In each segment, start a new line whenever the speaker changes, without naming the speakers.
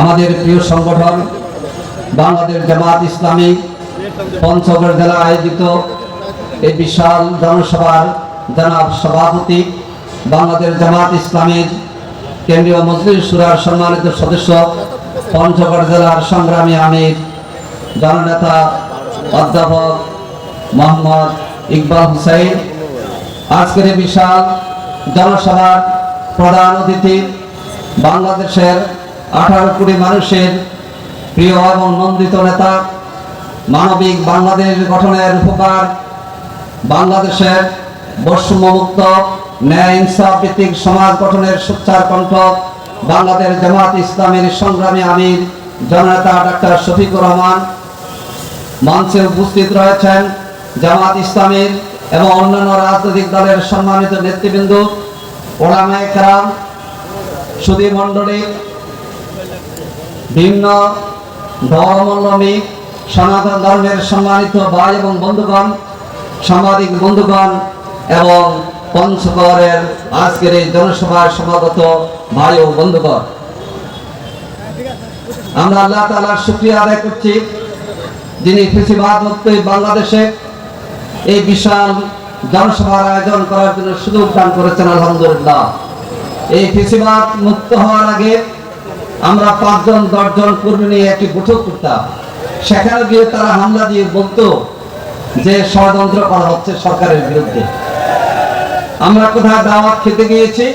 আমাদের প্রিয় সংগঠন বাংলাদেশ জামাত ইসলামী পঞ্চগড় জেলা আয়োজিত এই বিশাল জনসভার জনাব সভাপতি বাংলাদেশ জামাত ইসলামীর কেন্দ্রীয় মজলিস সুরার সম্মানিত সদস্য পঞ্চগড় জেলার সংগ্রামী আমির, জননেতা অধ্যাপক মোহাম্মদ ইকবাল হুসাইন। আজকের বিশাল জনসভার প্রধান অতিথি বাংলাদেশের আঠারো কোটি মানুষের প্রিয় এবং নন্দিত নেতা, মানবিক বাংলাদেশ গঠনের উপকার, বাংলাদেশের বৈষম্যমুক্ত, ন্যায় ইনসাফ ভিত্তিক সমাজ গঠনের সোচ্চার কণ্ঠ, বাংলাদেশ জামাত ইসলামের সংগ্রামী আমির, জননেতা ডাক্তার শফিকুর রহমান। মঞ্চে উপস্থিত রয়েছেন জামাত ইসলামের এবং অন্যান্য রাজনৈতিক দলের সম্মানিত নেতৃবৃন্দ, ওলামায়ে কেরাম, সুধী মণ্ডলী ভিন্ন ধর্মাবলম্বী সনাতন ধর্মের সম্মানিত ভাই এবং বন্ধুগণ, সাংবাদিক বন্ধুগণ এবং পঞ্চগড়ের আজকের এই জনসভায় সমাগত ভাই ও বন্ধুগণ। আমরা আল্লাহ তাআলার শুকরিয়া আদায় করছি যিনি কৃষিবাদ মুক্ত বাংলাদেশে এই বিশাল জনসভার আয়োজন করার জন্য সুযোগ দান করেছেন, আলহামদুলিল্লাহ। এই কৃষিবাদ মুক্ত হওয়ার আগে আমরা পাঁচজন, দশজন কর্মী নিয়ে একটি বৈঠক করতাম। সেখানে গিয়ে তারা হামলা দিয়ে বলতো যে ষড়যন্ত্র করা হচ্ছে সরকারের বিরুদ্ধে। আমরা কোথায় দাওয়াত খেতে গিয়েছি,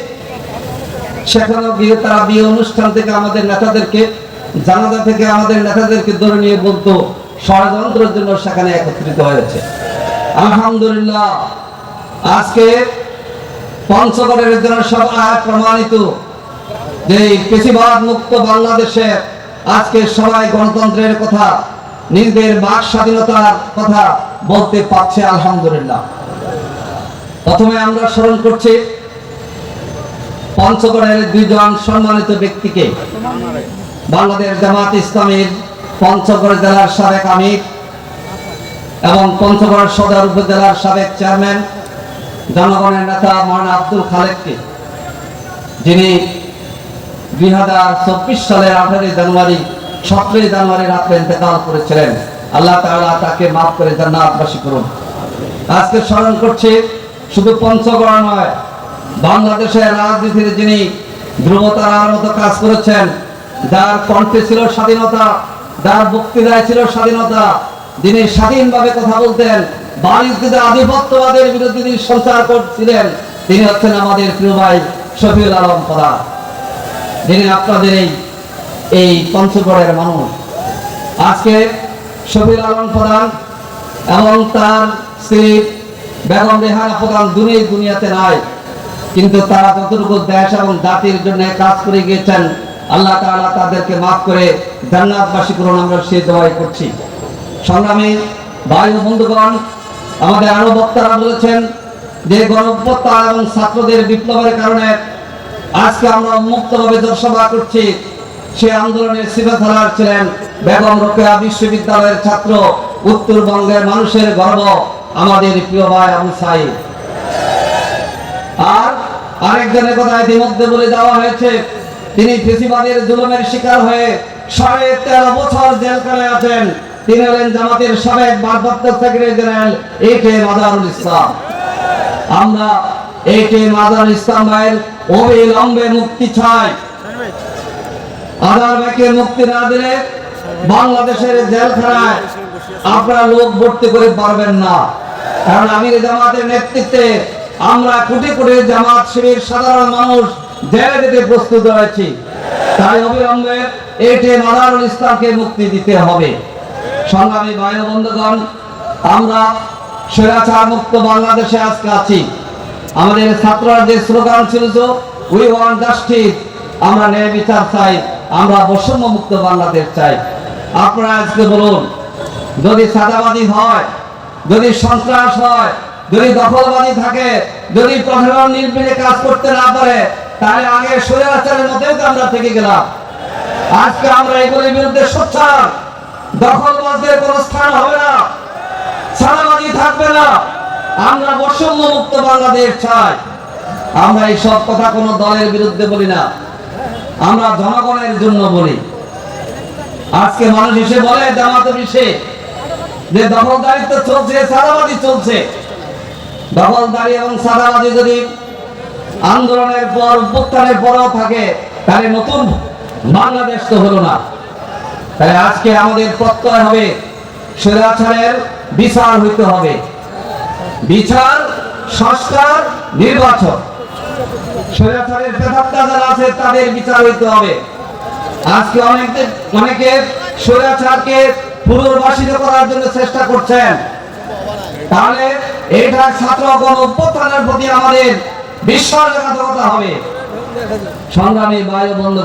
সেখানেও গিয়ে তারা বিয়ে অনুষ্ঠান থেকে আমাদের নেতাদেরকে, জানাজা থেকে আমাদের নেতাদেরকে ধরে নিয়ে বলতো, ষড়যন্ত্রের জন্য সেখানে একত্রিত হয়েছে। আলহামদুলিল্লাহ, আজকে পঞ্চগড়ের জন্য জনসভায় প্রমাণিত যে পেশিবাদ মুক্ত বাংলাদেশে আজকে সবাই গণতন্ত্রের কথা, নিজেদের বাক স্বাধীনতার কথা বলতে পারছে আলহামদুলিল্লাহ। প্রথমে আমরা স্মরণ করছি, পঞ্চগড়ের দুইজন সম্মানিত ব্যক্তিকে। বাংলাদেশ জামাত ইসলামীর পঞ্চগড় জেলার সাবেক আমির এবং পঞ্চগড় সদর উপজেলার সাবেক চেয়ারম্যান, জনগণের নেতা মৌলানা আব্দুল খালেককে, যিনি দুই হাজার চব্বিশ সালের আঠারোই জানুয়ারি, সতেরোই জানুয়ারি রাত্রে ইন্তেকাল করেছিলেন। আল্লাহ তাআলা তাকে মাফ করে জান্নাতবাসী করুন। আজকে স্মরণ করছে, শুধু পঞ্চগড় নয়, বাংলাদেশের রাজনীতির যিনি ধ্রুবতারার মতো কাজ করেছেন, যার কণ্ঠে ছিল স্বাধীনতা, যার বক্তৃতায় ছিল স্বাধীনতা, যিনি স্বাধীনভাবে কথা বলতেন বাণিজ্যতে আধিপত্যবাদের বিরুদ্ধে তিনি সঞ্চার করছিলেন, তিনি হচ্ছেন আমাদের প্রিয় ভাই শফিউল আলম প্রধান। যিনি আপনাদের এই এই পঞ্চগড়ের মানুষ। আজকে শফিউল আলম প্রধান এবং তার স্ত্রী বেগম রেহানা প্রধান দুনিয়া দুনিয়াতে নাই, কিন্তু তারা যতটুকু দেশ এবং জাতির জন্য কাজ করে গিয়েছেন, আল্লাহ তাআলা তাদেরকে মাফ করে জান্নাতবাসী করুন, আমরা সে দোয়াই করছি। সংগ্রামী ভাই বন্ধুগণ, আমাদের আরও বক্তারা বলেছেন যে গণঅভ্যুত্থান এবং ছাত্রদের বিপ্লবের কারণে আজকে আমরা মুক্তভাবে জনসভা করছি। সে আন্দোলনের সিপাধারার ছিলেন বেগম রোকেয়া বিশ্ববিদ্যালয়ের ছাত্র, উত্তরবঙ্গের মানুষের গর্ব, আমাদের প্রিয় ভাই আবু সাইদ। আর আরেকজনের কথা ইতিমধ্যে বলে দেওয়া হয়েছে, তিনি ফেসিবাদের জুলুমের শিকার হয়ে সাড়ে তেরো বছর জেলখানায় আছেন। তিনি হলেন জামাতের সাবেক ভারপ্রাপ্ত secretary general A K Mazharul Islam. আমরা এ কে মাজারুল ইসলাম অবিলম্বে মুক্তি চাই আধার ব্যাংকে মুক্তি না দিলে বাংলাদেশের জেলখানায় আপনারা লোক ভর্তি করে পারবেন না। কারণ আমির জামাতের নেতৃত্বে আমরা কোটি কোটি জামাত শিবির সাধারণ মানুষ জেলে যেতে প্রস্তুত রয়েছি। তাই অবিলম্বে এটি মাদারুল ইসলামকে মুক্তি দিতে হবে। সংগ্রামী ভাই বন্ধুগণ, আমরা স্বৈরাচার মুক্ত বাংলাদেশে আজকে আছি। আমাদের ছাত্ররা যে স্লোগান ছিল উই ওয়ান্ট জাস্টিস আমরা ন্যায় বিচার চাই, আমরা বৈষম্য মুক্ত বাংলাদেশ চাই। আপনারা আজকে বলুন, যদি সাদাবাদী হয়, যদি সন্ত্রাস হয়, যদি দখলবাদী থাকে, যদি প্রশাসন নির্বিঘ্নে কাজ করতে না পারে, তাহলে আগে স্বৈরাচারের মধ্যেও তো আমরা থেকে গেলাম। আজকে আমরা এগুলির বিরুদ্ধে সোচ্চার। দখলবাজদের কোনো স্থান হবে না। সাদাবাদী থাকবে না। আমরা বৈষম্য মুক্ত বাংলাদেশ চাই। আমরা এই সব কথা কোনো দলের বিরুদ্ধে বলি না। আমরা জনগণের জন্য বলি। আজকে মানুষ এসে বলে, জামাতে বিষে যে দখলদারিত্ব চলছে সাদাবাদী চলছে। দখলদারি এবং সাদাবাদী যদি আন্দোলনের পর, উত্থানের পরেও থাকে, তাহলে নতুন বাংলাদেশ তো হলো না। তাই আজকে আমাদের প্রত্যয় হবে স্বৈরাচারের বিচার হইতে হবে। বিচার, সংস্কার, নির্বাচন। আজকে অনেকে অনেকে করার জন্য চেষ্টা করছেন। তাহলে এটা ছাত্র প্রতি আমাদের হবে। সংগ্রামী বায়ু বন্ধু